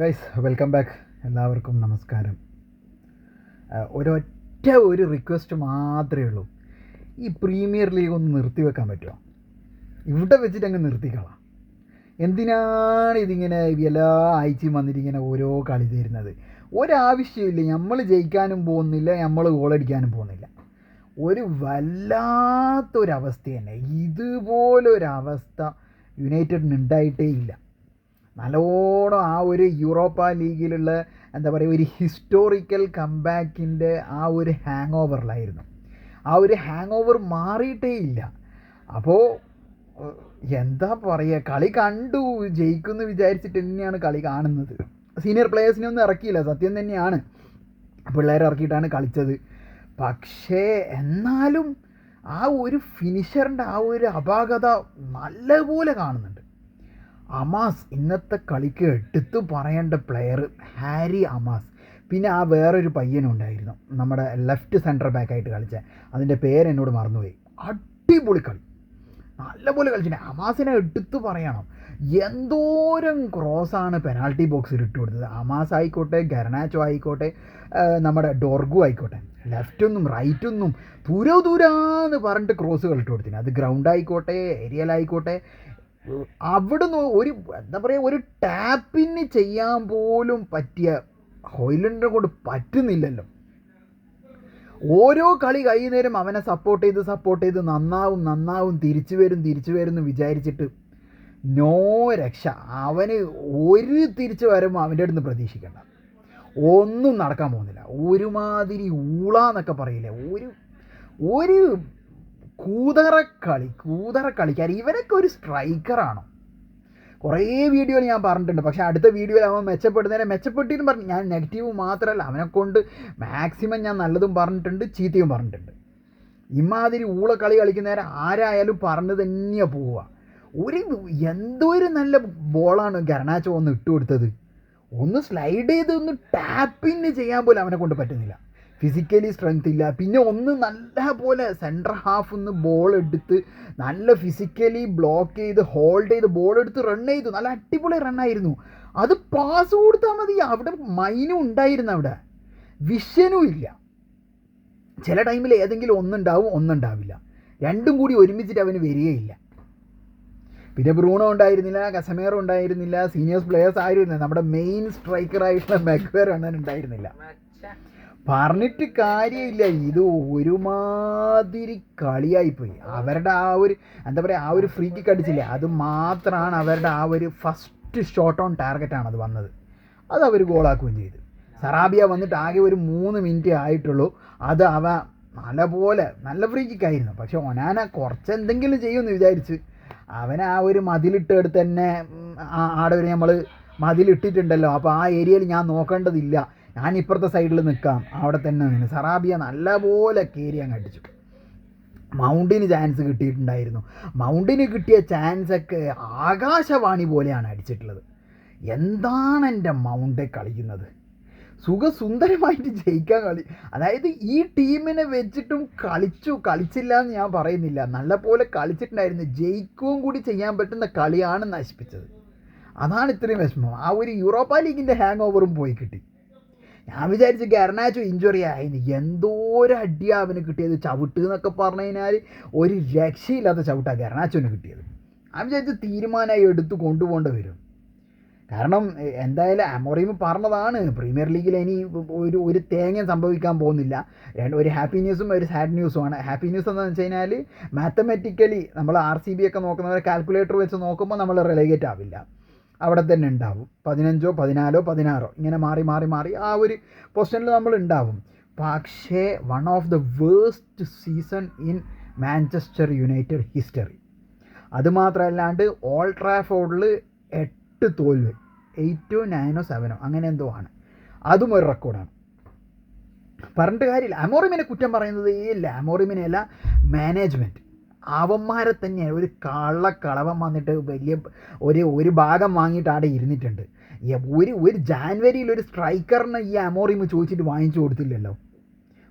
Guys welcome back എല്ലാവർക്കും നമസ്കാരം. ഒരൊറ്റ ഒരു റിക്വസ്റ്റ് മാത്രമേ ഉള്ളൂ. ഈ പ്രീമിയർ ലീഗ് ഒന്ന് നിർത്തി വെക്കാൻ പറ്റുമോ ഇവിടെ വെച്ചിട്ട് അങ്ങ് നിർത്തിക്കളാം. എന്തിനാണ് ഇതിങ്ങനെ എല്ലാ ആഴ്ചയും വന്നിട്ടിങ്ങനെ ഓരോ കളി തരുന്നത്? ഒരാവശ്യമില്ല. നമ്മൾ ജയിക്കാനും പോകുന്നില്ല നമ്മൾ ഗോളടിക്കാനും പോകുന്നില്ല. ഒരു വല്ലാത്തൊരവസ്ഥ തന്നെ. ഇതുപോലൊരവസ്ഥ യുണൈറ്റഡിന് ഉണ്ടായിട്ടേ ഇല്ല. നല്ലോണം ആ ഒരു യൂറോപ്പ ലീഗിലുള്ള എന്താ പറയുക ഒരു ഹിസ്റ്റോറിക്കൽ കംബാക്കിന്റെ ആ ഒരു ഹാങ് ഓവറിലായിരുന്നു ആ ഒരു ഹാങ് ഓവർ മാറിയിട്ടേ ഇല്ല. അപ്പോൾ എന്താ പറയുക കളി കണ്ടു ജയിക്കുമെന്ന് വിചാരിച്ചിട്ട് തന്നെയാണ് കളി കാണുന്നത്. സീനിയർ പ്ലേയേഴ്സിനെ ഒന്നും ഇറക്കിയില്ല സത്യം തന്നെയാണ്. പിള്ളേരെ ഇറക്കിയിട്ടാണ് കളിച്ചത്. പക്ഷേ എന്നാലും ആ ഒരു ഫിനിഷറിന്റെ ആ ഒരു അപാകത നല്ലപോലെ കാണുന്നുണ്ട്. അമാസ് ഇന്നത്തെ കളിക്ക് എടുത്തു പറയേണ്ട പ്ലെയർ ഹാരി അമാസ്. പിന്നെ ആ വേറൊരു പയ്യനുണ്ടായിരുന്നു നമ്മുടെ ലെഫ്റ്റ് സെന്റർ ബാക്കായിട്ട് കളിച്ച. അതിന്റെ പേര് എന്നോട് മറന്നുപോയി. അടിപൊളി കളി. നല്ലപോലെ കളിച്ചിട്ട് അമാസിനെ എടുത്തു പറയണം. എന്തോരം ക്രോസാണ് പെനാൾട്ടി ബോക്സിൽ ഇട്ട് കൊടുത്തത്. അമാസ് ആയിക്കോട്ടെ ഗരനാച്ചോ ആയിക്കോട്ടെ നമ്മുടെ ഡോർഗു ആയിക്കോട്ടെ. ലെഫ്റ്റൊന്നും റൈറ്റൊന്നും ദൂരോ ദൂരാന്ന് പറഞ്ഞിട്ട് ക്രോസുകൾ ഇട്ട് കൊടുത്തിന്. അത് ഗ്രൗണ്ട് ആയിക്കോട്ടെ ഏരിയൽ ആയിക്കോട്ടെ അവിടുന്ന് ഒരു എന്താ പറയുക ഒരു ടാപ്പിന് ചെയ്യാൻ പോലും പറ്റിയ ഹോയിലൻഡിനെ കൊണ്ട് പറ്റുന്നില്ലല്ലോ. ഓരോ കളി കഴിയുന്നേരം അവനെ സപ്പോർട്ട് ചെയ്ത് സപ്പോർട്ട് ചെയ്ത് നന്നാവും നന്നാവും തിരിച്ചു വരും തിരിച്ചു വരും എന്ന് വിചാരിച്ചിട്ട് നോ രക്ഷ. അവന് ഒരു തിരിച്ചു വരുമ്പോൾ അവന്റെ അടുത്ത് പ്രതീക്ഷിക്കണ്ട. ഒന്നും നടക്കാൻ പോകുന്നില്ല. ഒരുമാതിരി ഊളാന്നൊക്കെ പറയില്ലേ? ഒരു ഒരു കൂതറക്കളി കൂതറക്കളിക്കാർ ഇവരൊക്കെ ഒരു സ്ട്രൈക്കറാണോ കുറേ വീഡിയോയിൽ ഞാൻ പറഞ്ഞിട്ടുണ്ട്. പക്ഷേ അടുത്ത വീഡിയോയിൽ അവൻ മെച്ചപ്പെടുന്നതിനെ മെച്ചപ്പെട്ടിന്ന് പറഞ്ഞു ഞാൻ നെഗറ്റീവ് മാത്രമല്ല അവനെ കൊണ്ട് മാക്സിമം ഞാൻ നല്ലതും പറഞ്ഞിട്ടുണ്ട് ചീത്തയും പറഞ്ഞിട്ടുണ്ട്. ഇമാതിരി ഊള കളി കളിക്കുന്നവരെ ആരായാലും പറഞ്ഞു തന്നെയാണ് പോവുക. ഒരു എന്തോ ഒരു നല്ല ബോളാണ് ഗർണാച്ചോ ഒന്ന് ഇട്ടുകൊടുത്തത്. ഒന്ന് സ്ലൈഡ് ചെയ്ത് ഒന്ന് ടാപ്പിന് ചെയ്യാൻ പോലും അവനെ കൊണ്ട് പറ്റുന്നില്ല. ഫിസിക്കലി സ്ട്രെങ്ത് ഇല്ല. പിന്നെ ഒന്ന് നല്ല പോലെ സെന്റർ ഹാഫ് ഒന്ന് ബോൾ എടുത്ത് നല്ല ഫിസിക്കലി ബ്ലോക്ക് ചെയ്ത് ഹോൾഡ് ചെയ്ത് ബോൾ എടുത്ത് റൺ ചെയ്തു. നല്ല അടിപൊളി റണ്ണായിരുന്നു അത് പാസ് കൊടുത്താൽ മതി. അവിടെ മൈനും ഉണ്ടായിരുന്നു അവിടെ. വിഷനും ഇല്ല. ചില ടൈമിൽ ഏതെങ്കിലും ഒന്നുണ്ടാവും ഒന്നുണ്ടാവില്ല. രണ്ടും കൂടി ഒരുമിച്ചിട്ട് അവന് വരികയില്ല. പിന്നെ ബ്രൂണോ ഉണ്ടായിരുന്നില്ല കസമേറോ ഉണ്ടായിരുന്നില്ല സീനിയേഴ്സ് പ്ലേയേഴ്സ് ആയിരുന്നില്ല. നമ്മുടെ മെയിൻ സ്ട്രൈക്കറായിട്ടുള്ള മെഗ്വേർ അണ്ണൻ ഉണ്ടായിരുന്നില്ല. പറഞ്ഞിട്ട് കാര്യമില്ല. ഇത് ഒരുമാതിരി കളിയായിപ്പോയി. അവരുടെ ആ ഒരു എന്താ പറയുക ആ ഒരു ഫ്രീ കിക്ക് അടിച്ചില്ലേ അത് മാത്രമാണ് അവരുടെ ആ ഒരു ഫസ്റ്റ് ഷോട്ട് ഓൺ ടാർഗറ്റാണ് അത് വന്നത്. അത് അവർ ഗോളാക്കുകയും ചെയ്തു. സറാബിയ വന്നിട്ട് ആകെ ഒരു മൂന്ന് മിനിറ്റ് ആയിട്ടുള്ളൂ. അത് അവ നല്ലപോലെ നല്ല ഫ്രീ കിക്കായിരുന്നു പക്ഷെ ഒനാന കുറച്ച് എന്തെങ്കിലും ചെയ്യുമെന്ന് വിചാരിച്ച് അവൻ ആ ഒരു മതിലിട്ടെടുത്ത് തന്നെ ആടെ ഒരു നമ്മൾ മതിലിട്ടിട്ടുണ്ടല്ലോ. അപ്പോൾ ആ ഏരിയയിൽ ഞാൻ നോക്കേണ്ടതില്ല. ഞാൻ ഇപ്പുറത്തെ സൈഡിൽ നിൽക്കാം. അവിടെ തന്നെ നിന്ന് സറാബിയ നല്ലപോലെ കയറി അങ്ങ് അടിച്ചു. മൗണ്ടിന് ചാൻസ് കിട്ടിയിട്ടുണ്ടായിരുന്നു. മൗണ്ടിന് കിട്ടിയ ചാൻസൊക്കെ ആകാശവാണി പോലെയാണ് അടിച്ചിട്ടുള്ളത്. എന്താണ് എന്റെ മൗണ്ട് കളിക്കുന്നത്? സുഖസുന്ദരമായിട്ട് ജയിക്കാൻ കളി. അതായത് ഈ ടീമിനെ വെച്ചിട്ടും കളിച്ചു കളിച്ചില്ല എന്ന് ഞാൻ പറയുന്നില്ല. നല്ലപോലെ കളിച്ചിട്ടുണ്ടായിരുന്നു. ജയിക്കുകയും കൂടി ചെയ്യാൻ പറ്റുന്ന കളിയാണ് നശിപ്പിച്ചത്. അതാണ് ഇത്രയും വിഷമം. ആ ഒരു യൂറോപ്പ ലീഗിന്റെ ഹാങ് ഓവറും പോയി കിട്ടി. ഞാൻ വിചാരിച്ചു ഗർണാച്ചു ഇഞ്ചുറി ആയിന് ഒരു അടിയാ അവന് കിട്ടിയത്? ചവിട്ട് എന്നൊക്കെ പറഞ്ഞു കഴിഞ്ഞാൽ ഒരു രക്ഷയില്ലാത്ത ചവിട്ടാണ് ഗർണാച്ചുവിന് കിട്ടിയത്. ഞാൻ വിചാരിച്ചു തീരുമാനമായി എടുത്ത് കൊണ്ടുപോകേണ്ടി വരും. കാരണം എന്തായാലും അമോറിയും പറഞ്ഞതാണ്. പ്രീമിയർ ലീഗിൽ ഇനി ഒരു ഒരു തേങ്ങ സംഭവിക്കാൻ പോകുന്നില്ല. ഒരു ഹാപ്പി ന്യൂസും ഒരു സാഡ് ന്യൂസുമാണ് ഹാപ്പി ന്യൂസ് എന്താണെന്ന് വെച്ച് കഴിഞ്ഞാൽ മാത്തമെറ്റിക്കലി നമ്മൾ ആർ സി ബി ഒക്കെ നോക്കുന്നവരെ കാൽക്കുലേറ്റർ വെച്ച് നോക്കുമ്പോൾ നമ്മൾ റിലേഗേറ്റ് ആവില്ല. അവിടെ തന്നെ ഉണ്ടാവും. പതിനഞ്ചോ പതിനാലോ പതിനാറോ. ഇങ്ങനെ മാറി മാറി മാറി ആ ഒരു പൊസിഷനിൽ നമ്മൾ ഉണ്ടാവും. പക്ഷേ one of the worst season in Manchester United history അതുമാത്രമല്ലാണ്ട് Old ട്രാഫോർഡിൽ എട്ട് തോൽവ്. എയ്റ്റോ നയനോ സെവനോ. അങ്ങനെ എന്തോ ആണ്. അതും ഒരു റെക്കോർഡാണ് പറഞ്ഞിട്ട് കാര്യമില്ല. അമോറിമിനെ കുറ്റം പറയുന്നത് ഈ ലാമോറിമിനെയല്ല മാനേജ്മെന്റ് അവന്മാരെ തന്നെ ഒരു കള്ളക്കളവൻ വന്നിട്ട് വലിയ ഒരു ഒരു ഭാഗം വാങ്ങിയിട്ട് അവിടെ ഇരുന്നിട്ടുണ്ട്. ഒരു ഒരു ജാൻവരിയിൽ ഒരു സ്ട്രൈക്കറിന് ഈ അമോറിമ് ചോദിച്ചിട്ട് വാങ്ങിച്ചു കൊടുത്തില്ലല്ലോ.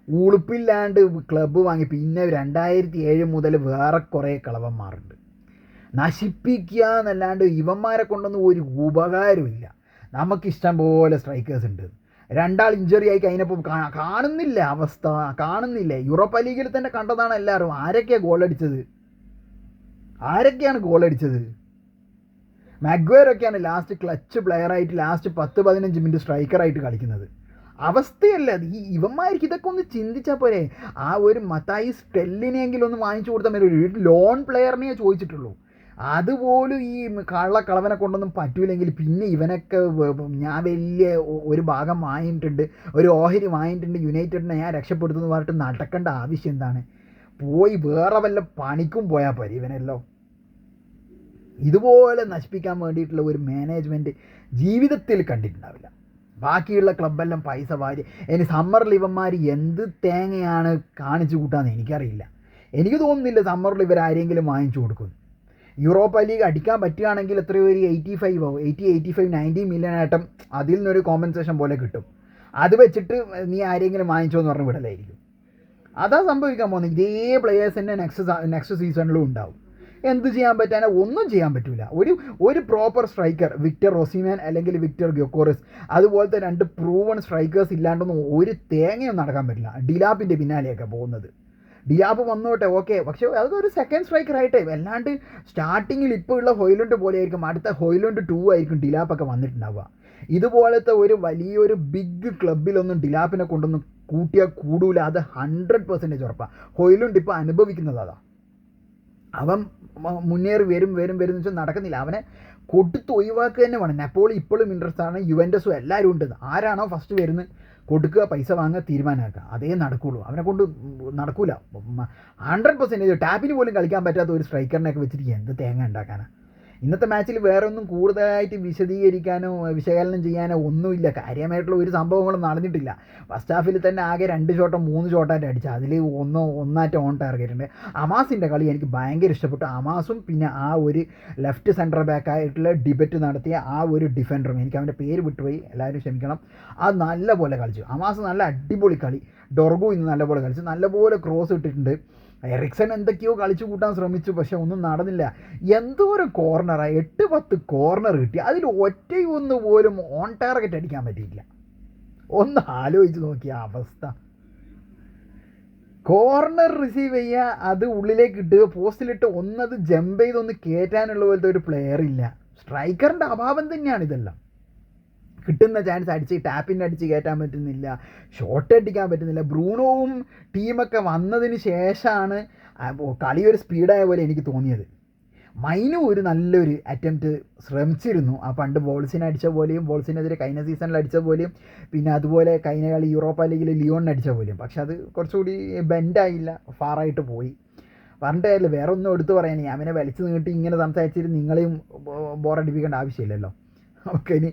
ഉളുപ്പില്ലാണ്ട് ക്ലബ്ബ് വാങ്ങി പിന്നെ രണ്ടായിരത്തി ഏഴ് മുതൽ വേറെ കുറേ കളവന്മാരുണ്ട്. നശിപ്പിക്കുക എന്നല്ലാണ്ട് ഇവന്മാരെ കൊണ്ടൊന്നും ഒരു ഉപകാരമില്ല നമുക്കിഷ്ടം പോലെ സ്ട്രൈക്കേഴ്സ് ഉണ്ട്. രണ്ടാൾ ഇഞ്ചുറി ആയി കഴിഞ്ഞപ്പോൾ കാണുന്നില്ല അവസ്ഥ. കാണുന്നില്ല. യൂറോപ്പ ലീഗിൽ തന്നെ കണ്ടതാണ് എല്ലാവരും. ആരൊക്കെയാണ് ഗോൾ അടിച്ചത്? ആരൊക്കെയാണ് ഗോൾ അടിച്ചത്? ലാസ്റ്റ് ക്ലച്ച് പ്ലെയറായിട്ട് ലാസ്റ്റ് പത്ത് പതിനഞ്ച് മിനിറ്റ് സ്ട്രൈക്കറായിട്ട് കളിക്കുന്നത്. അവസ്ഥയല്ല ഈ ഇവന്മാർക്ക് ഇതൊക്കെ ഒന്ന് ചിന്തിച്ചാൽ പോരെ. ആ ഒരു മത്തായി സ്റ്റെല്ലിനെങ്കിലും ഒന്ന് വാങ്ങിച്ചു കൊടുത്താൽ മതി. ഒരു ലോൺ പ്ലെയറിനെ ചോദിച്ചിട്ടുള്ളൂ. അതുപോലും ഈ കള്ള കളവനെ കൊണ്ടൊന്നും പറ്റൂലെങ്കിൽ പിന്നെ ഇവനൊക്കെ ഞാൻ വലിയ ഒരു ഭാഗം വാങ്ങിയിട്ടുണ്ട് ഒരു ഓഹരി വാങ്ങിയിട്ടുണ്ട് യുണൈറ്റഡിനെ ഞാൻ രക്ഷപ്പെടുത്തുമെന്ന് പറഞ്ഞിട്ട് നടക്കേണ്ട ആവശ്യം എന്താണ്? പോയി വേറെ വല്ല പണിക്കും പോയാൽ പോരെ ഇവനല്ലോ. ഇതുപോലെ നശിപ്പിക്കാൻ വേണ്ടിയിട്ടുള്ള ഒരു മാനേജ്മെന്റ് ജീവിതത്തിൽ കണ്ടിട്ടുണ്ടാവില്ല. ബാക്കിയുള്ള ക്ലബ്ബെല്ലാം പൈസ വാരി ഇനി സമ്മറിൽ ഇവന്മാർ എന്ത് തേങ്ങയാണ് കാണിച്ചു കൂട്ടാന്ന് എനിക്കറിയില്ല. എനിക്ക് തോന്നുന്നില്ല സമ്മറിൽ ഇവർ ആരെങ്കിലും വാങ്ങിച്ചു കൊടുക്കും. യൂറോപ്പ ലീഗ് അടിക്കാൻ പറ്റുകയാണെങ്കിൽ എത്രയോ ഒരു എയ്റ്റി ഫൈവ് ആവും. Eighty eighty five ninety million ആയിട്ടും അതിൽ നിന്നൊരു കോമ്പൻസേഷൻ പോലെ കിട്ടും. അത് വെച്ചിട്ട് നീ ആരെങ്കിലും വാങ്ങിച്ചോ എന്ന് പറഞ്ഞ് വിടലായിരിക്കും. അതാ സംഭവിക്കാൻ പോകുന്നത്. ഇതേ പ്ലെയേഴ്സ് തന്നെ നെക്സ്റ്റ് നെക്സ്റ്റ് സീസണിലും ഉണ്ടാവും. എന്ത് ചെയ്യാൻ പറ്റാനോ? ഒന്നും ചെയ്യാൻ പറ്റില്ല ഒരു ഒരു പ്രോപ്പർ സ്ട്രൈക്കർ വിക്ടർ റൊസിമാൻ അല്ലെങ്കിൽ വിക്ടർ ഗ്യോക്കോറിസ് അതുപോലത്തെ രണ്ട് പ്രൂവൺ സ്ട്രൈക്കേഴ്സ് ഇല്ലാണ്ടൊന്നും ഒരു തേങ്ങയും നടക്കാൻ പറ്റില്ല. ഡിലാപ്പിന്റെ പിന്നാലെയൊക്കെ പോകുന്നത്. ഡിയാബ് വന്നോട്ടെ ഓക്കെ പക്ഷേ അതൊരു സെക്കൻഡ് സ്ട്രൈക്കർ ആയിട്ട് അല്ലാണ്ട് സ്റ്റാർട്ടിങ്ങിൽ ഇപ്പോൾ ഉള്ള ഹൊയിലുണ്ട് പോലെ ആയിരിക്കും അടുത്ത ഹൊയിലുണ്ട് ടു ആയിരിക്കും ഡിലാപ്പൊക്കെ വന്നിട്ടുണ്ടാവുക. ഇതുപോലത്തെ ഒരു വലിയൊരു ബിഗ് ക്ലബിലൊന്നും ഡിലാപ്പിനെ കൊണ്ടൊന്നും കൂട്ടിയാൽ കൂടൂല. അത് ഹൺഡ്രഡ് പെർസെന്റേജ് ഉറപ്പാണ് ഹൊയിലുണ്ട് ഇപ്പോൾ അനുഭവിക്കുന്നത് അതാ. അവൻ മുന്നേറി വരും വരും വരും എന്ന് വെച്ചാൽ നടക്കുന്നില്ല. അവനെ കൊടുത്ത് ഒഴിവാക്കുക തന്നെ വേണം. നെപ്പോളി ഇപ്പോഴും ഇൻട്രസ്റ്റ് ആണ്. യുവന്റസും എല്ലാവരും ഉണ്ട്. ആരാണോ ഫസ്റ്റ് വരുന്നത് കൊടുക്കുക പൈസ വാങ്ങുക തീരുമാനമാക്കുക. അതേ നടക്കുള്ളൂ. അവനെ കൊണ്ട് നടക്കൂല. ഹൺഡ്രഡ് പെർസെന്റേജ് ടാപ്പിന് പോലും കളിക്കാൻ പറ്റാത്ത ഒരു സ്ട്രൈക്കറിനെയൊക്കെ വെച്ചിട്ട് എന്ത് തേങ്ങ ഉണ്ടാക്കാനാണ് ഇന്നത്തെ മാച്ചിൽ വേറെ ഒന്നും കൂടുതലായിട്ട് വിശദീകരിക്കാനോ വിശകലനം ചെയ്യാനോ ഒന്നുമില്ല. കാര്യമായിട്ടുള്ള ഒരു സംഭവങ്ങളും നടന്നിട്ടില്ല. ഫസ്റ്റ് ഹാഫിൽ തന്നെ ആകെ രണ്ട് ഷോട്ടോ മൂന്ന് ഷോട്ടായിട്ട് അടിച്ചു. അതിൽ ഒന്നോ ഒന്നായിട്ട് ഓൺ ടാർഗറ്റ് ഉണ്ട്. അമാസിന്റെ കളി എനിക്ക് ഭയങ്കര ഇഷ്ടപ്പെട്ടു. അമാസും പിന്നെ ആ ഒരു ലെഫ്റ്റ് സെന്റർ ബാക്കായിട്ടുള്ള ഡിബറ്റ് നടത്തിയ ആ ഒരു ഡിഫൻഡറും എനിക്ക് അവന്റെ പേര് വിട്ടുപോയി. എല്ലാവരും ക്ഷമിക്കണം. അത് നല്ലപോലെ കളിച്ചു. അമാസ് നല്ല അടിപൊളി കളി. ഡൊർഗു ഇന്ന് നല്ലപോലെ കളിച്ചു. നല്ലപോലെ ക്രോസ് ഇട്ടിട്ടുണ്ട്. എറിക്സൺ എന്തൊക്കെയോ കളിച്ചു കൂട്ടാൻ ശ്രമിച്ചു പക്ഷെ ഒന്നും നടന്നില്ല. എന്തോരം കോർണറാണ് എട്ട് പത്ത് കോർണർ കിട്ടി. അതിൽ ഒറ്റയൊന്ന് പോലും ഓൺ ടാർഗറ്റ് അടിക്കാൻ പറ്റിയില്ല ഒന്ന് ആലോചിച്ച് നോക്കിയ അവസ്ഥ. കോർണർ റിസീവ് ചെയ്യുക അത് ഉള്ളിലേക്ക് ഇട്ടുക പോസ്റ്റിലിട്ട് ഒന്നത് ജമ്പ് ചെയ്തൊന്ന് കയറ്റാനുള്ള പോലത്തെ ഒരു പ്ലെയർ ഇല്ല. സ്ട്രൈക്കറിന്റെ അഭാവം തന്നെയാണ് ഇതെല്ലാം. കിട്ടുന്ന ചാൻസ് അടിച്ച് ടാപ്പിന്റെ അടിച്ച് കയറ്റാൻ പറ്റുന്നില്ല. ഷോട്ട് അടിക്കാൻ പറ്റുന്നില്ല. ബ്രൂണോവും ടീമൊക്കെ വന്നതിന് ശേഷമാണ് കളി ഒരു സ്പീഡായ പോലെ എനിക്ക് തോന്നിയത്. മൈനു ഒരു നല്ലൊരു അറ്റംപ്റ്റ് ശ്രമിച്ചിരുന്നു. ആ പണ്ട് ബോൾസിനെ അടിച്ച പോലെയും ബോൾസിനെതിരെ കഴിഞ്ഞ സീസണിൽ അടിച്ച പോലെയും പിന്നെ അതുപോലെ കഴിഞ്ഞ കളി യൂറോപ്പ ലീഗിൽ ലിയോണിന് അടിച്ച പോലെയും. പക്ഷെ അത് കുറച്ചുകൂടി ബെൻഡായില്ല ഫാറായിട്ട് പോയി. പറഞ്ഞിട്ട് കാര്യമില്ല വേറെ ഒന്നും എടുത്തു പറയാനേ അവനെ വലിച്ചു നീട്ടി ഇങ്ങനെ സംസാരിച്ചിട്ട് നിങ്ങളെയും ബോറടിപ്പിക്കേണ്ട ആവശ്യമില്ലല്ലോ. നമുക്ക് ഇനി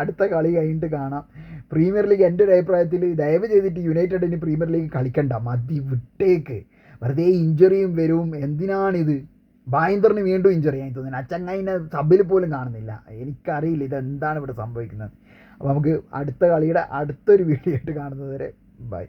അടുത്ത കളി കഴിഞ്ഞിട്ട് കാണാം. പ്രീമിയർ ലീഗ് എന്റെ ഒരു അഭിപ്രായത്തിൽ ദയവ് ചെയ്തിട്ട് യുണൈറ്റഡ് ഇനി പ്രീമിയർ ലീഗ് കളിക്കണ്ട. മതി വിട്ടേക്ക്. വെറുതെ ഇഞ്ചറിയും വരും എന്തിനാണിത്? ബായിന്ദറിന് വീണ്ടും ഇഞ്ചറി ആയി തോന്നുന്നു അച്ചങ്ങൈനെ സബിൽ പോലും കാണുന്നില്ല. എനിക്കറിയില്ല ഇതെന്താണ് ഇവിടെ സംഭവിക്കുന്നത്. അപ്പോൾ നമുക്ക് അടുത്ത കളിയുടെ അടുത്തൊരു വീഡിയോ ആയിട്ട് കാണുന്നത് വരെ ബൈ